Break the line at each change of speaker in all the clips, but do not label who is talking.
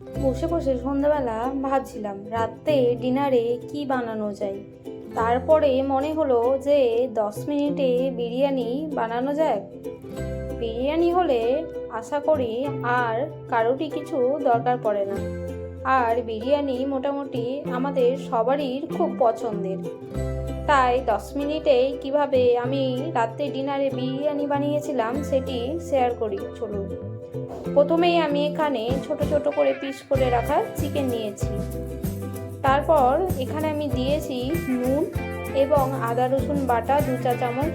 বসে বসে সন্ধ্যাবেলা ভাবছিলাম রাতে ডিনারে কি বানানো যায়? তারপরে মনে হলো যে দশ মিনিটে বিরিয়ানি বানানো যায়। বিরিয়ানি হলে আশা করি আর কারোরই কিছু দরকার পড়ে না। আর বিরিয়ানি মোটামুটি আমাদের সবারই খুব পছন্দের। তাই দশ মিনিটেই কীভাবে আমি রাত্রে ডিনারে বিরিয়ানি বানিয়েছিলাম সেটি শেয়ার করি, চলুন। প্রথমেই আমি এখানে ছোট ছোট করে পিস করে রাখা চিকেন নিয়েছি। তারপর এখানে আমি দিয়েছি নুন এবং আদা, রসুন বাটা, দু চা চামচ,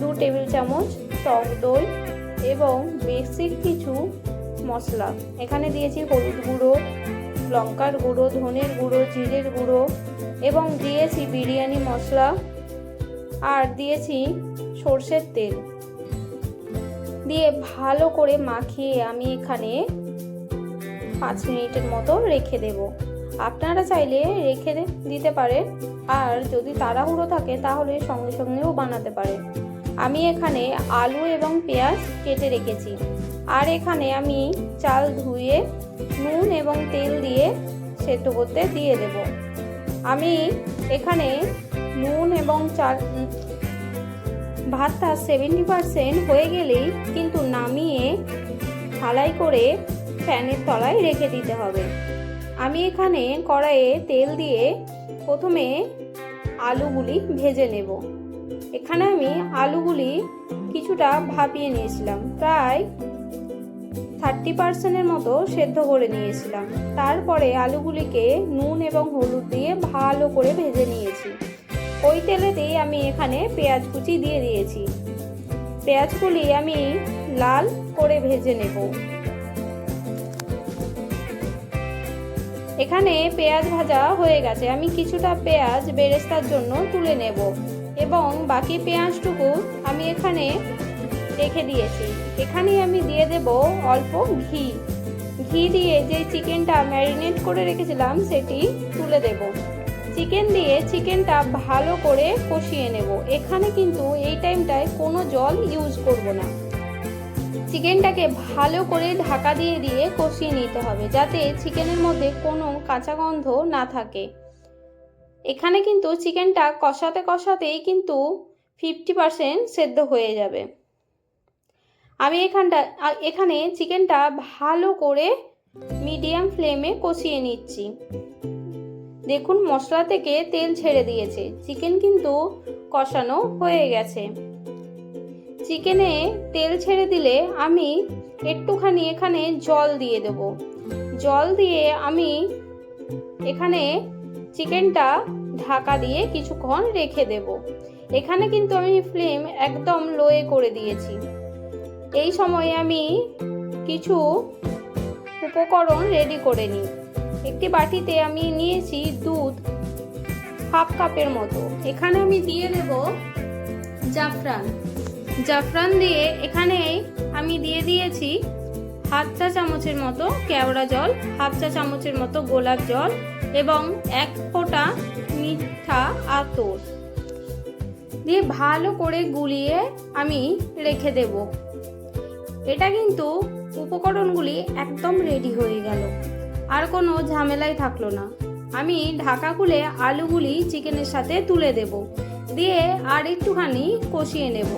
দু টেবিল চামচ টক দই এবং বেসিক কিছু মশলা। এখানে দিয়েছি হলুদ গুঁড়ো, লঙ্কার গুঁড়ো, ধনের গুঁড়ো, জিরের গুঁড়ো এবং দিয়েছি বিরিয়ানি মশলা। আর দিয়েছি সর্ষের তেল। দিয়ে ভালো করে মাখিয়ে আমি এখানে পাঁচ মিনিটের মতো রেখে দেব। আপনারা চাইলে রেখে দিতে পারেন। আর যদি তাড়াহুড়ো থাকে, তাহলে সঙ্গে সঙ্গেও বানাতে পারেন। আমি এখানে আলু এবং পেঁয়াজ কেটে রেখেছি। আর এখানে আমি চাল ধুয়ে, নুন এবং তেল দিয়ে সেদ্ধ করতে দিয়ে দেব। আমি এখানে নুন এবং চাল ভাতটা সেভেন্টি পারসেন্ট হয়ে গেলেই কিন্তু নামিয়ে থালাই করে ফ্যানের তলায় রেখে দিতে হবে। আমি এখানে কড়াইয়ে তেল দিয়ে প্রথমে আলুগুলি ভেজে নেব। এখানে আমি আলুগুলি কিছুটা ভাপিয়ে নিয়েছিলাম। প্রায় থার্টি পার্সেন্টের মতো সেদ্ধ করে নিয়েছিলাম। তারপরে আলুগুলিকে নুন এবং হলুদ দিয়ে ভালো করে ভেজে নিয়েছি। ওই তেলেতেই আমি এখানে পেঁয়াজ কুচি দিয়ে দিয়েছি। পেঁয়াজগুলি আমি লাল করে ভেজে নেব। এখানে পেঁয়াজ ভাজা হয়ে গেছে। আমি কিছুটা পেঁয়াজ বেরেস্তার জন্য তুলে নেব এবং বাকি পেঁয়াজটুকু আমি এখানে রেখে দিয়েছি। এখানে আমি দিয়ে দেব অল্প ঘি। ঘি দিয়ে যে চিকেনটা ম্যারিনেট করে রেখেছিলাম, সেটি তুলে দেব। চিকেন দিয়ে চিকেনটা ভালো করে কষিয়ে নেব। এখানে কিন্তু এই টাইমটায় কোনো জল ইউজ করব না। চিকেনটাকে ভালো করে ঢাকা দিয়ে দিয়ে কষিয়ে নিতে হবে যাতে চিকেনের মধ্যে কোনো কাঁচা গন্ধ না থাকে। এখানে কিন্তু চিকেনটা কষাতে কষাতেই কিন্তু ফিফটি পারসেন্ট সেদ্ধ হয়ে যাবে। আমি এখানটা এখানে চিকেনটা ভালো করে মিডিয়াম ফ্লেমে কষিয়ে নিচ্ছি। দেখুন মশলা থেকে তেল ছেড়ে দিয়েছে। চিকেন কিন্তু কষানো হয়ে গেছে। চিকেনে তেল ছেড়ে দিলে আমি একটুখানি এখানে জল দিয়ে দেব। জল দিয়ে আমি এখানে চিকেনটা ঢাকা দিয়ে কিছুক্ষণ রেখে দেব। এখানে কিন্তু আমি ফ্লেম একদম লোয়ে করে দিয়েছি। এই সময়ে আমি কিছু উপকরণ রেডি করে নিই। একটি বাটিতে আমি নিয়েছি দুধ হাফ কাপের মতো। এখানে আমি দিয়ে দেব জাফরান। জাফরান দিয়ে এখানে আমি দিয়ে দিয়েছি হাফ চা চামচের মতো কেওড়া জল, হাফ চা চামচের মতো গোলাপ জল এবং এক ফোঁটা মিঠা আতর। দিয়ে ভালো করে গুলিয়ে আমি রেখে দেব। এটা কিন্তু উপকরণগুলি একদম রেডি হয়ে গেল। আর কোনো ঝামেলাই থাকল না। আমি ঢাকা খুলে আলুগুলি চিকেনের সাথে তুলে দেব। দিয়ে আর একটুখানি কষিয়ে নেব।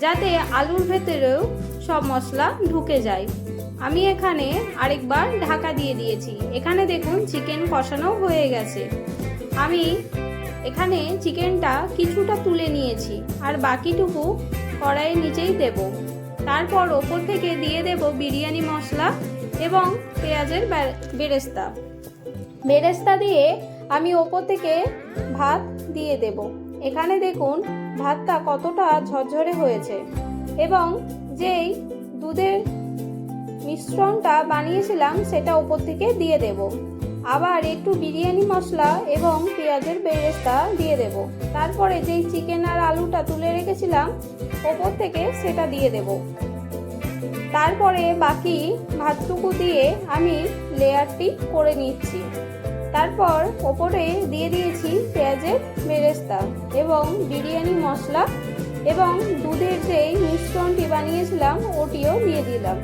যাতে আলুর ভেতরেও সব মশলা ঢুকে যায়। আমি এখানে আরেকবার ঢাকা দিয়ে দিয়েছি। এখানে দেখুন চিকেন কষানো হয়ে গেছে। আমি এখানে চিকেনটা কিছুটা তুলে নিয়েছি আর বাকিটুকু কড়াইয়ের নিচেই দেব। তারপর ওপর থেকে দিয়ে দেব বিরিয়ানি মশলা এবং পেঁয়াজের বেরেস্তা। বেরেস্তা দিয়ে আমি ওপর থেকে ভাত দিয়ে দেব। এখানে দেখুন, ভাতটা কতটা ঝরঝরে হয়েছে এবং যেই দুধের মিশ্রণটা বানিয়েছিলাম, সেটা ওপর থেকে দিয়ে দেব। আবার একটু বিরিয়ানি মশলা এবং পেঁয়াজের বেরেস্তা দিয়ে দেব। তারপরে যেই চিকেন আর আলুটা তুলে রেখেছিলাম, ওপর থেকে সেটা দিয়ে দেব। তারপরে বাকি ভাতটুকু দিয়ে আমি লেয়ারটি করে নিচ্ছি। তারপর ওপরে দিয়ে দিয়েছি পেঁয়াজের বেরেস্তা এবং বিরিয়ানি মশলা এবং দুধের যেই মিশ্রণটি বানিয়েছিলাম, ওটিও দিয়ে দিলাম।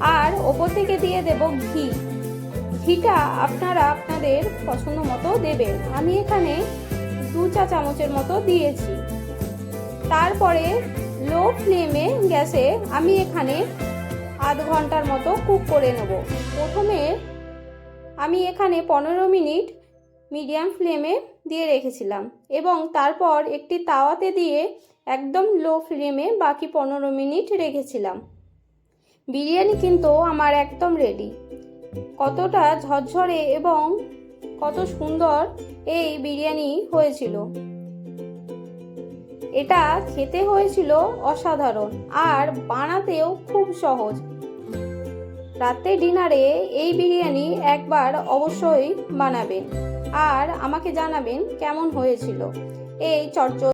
আর ওপর থেকে দিয়ে দেব ঘি। ঘিটা আপনারা আপনাদের পছন্দ মতো দেবেন। আমি এখানে দু চা চামচের মতো দিয়েছি। তারপরে লো ফ্লেমে গ্যাসে আমি এখানে আধ ঘণ্টার মতো কুক করে নেব। প্রথমে আমি এখানে পনেরো মিনিট মিডিয়াম ফ্লেমে দিয়ে রেখেছিলাম এবং তারপর একটি তাওয়াতে দিয়ে একদম লো ফ্লেমে বাকি পনেরো মিনিট রেখেছিলাম। বিরিয়ানি কিন্তু আমার একদম রেডি কতটা ঝরঝরে এবং কত সুন্দর এই বিরিয়ানি হয়েছিল। এটা খেতে হয়েছিল অসাধারণ আর বানাতেও খুব সহজ। রাতে ডিনারে এই বিরিয়ানি একবার অবশ্যই বানাবেন আর আমাকে জানাবেন কেমন হয়েছিল। এই চটচট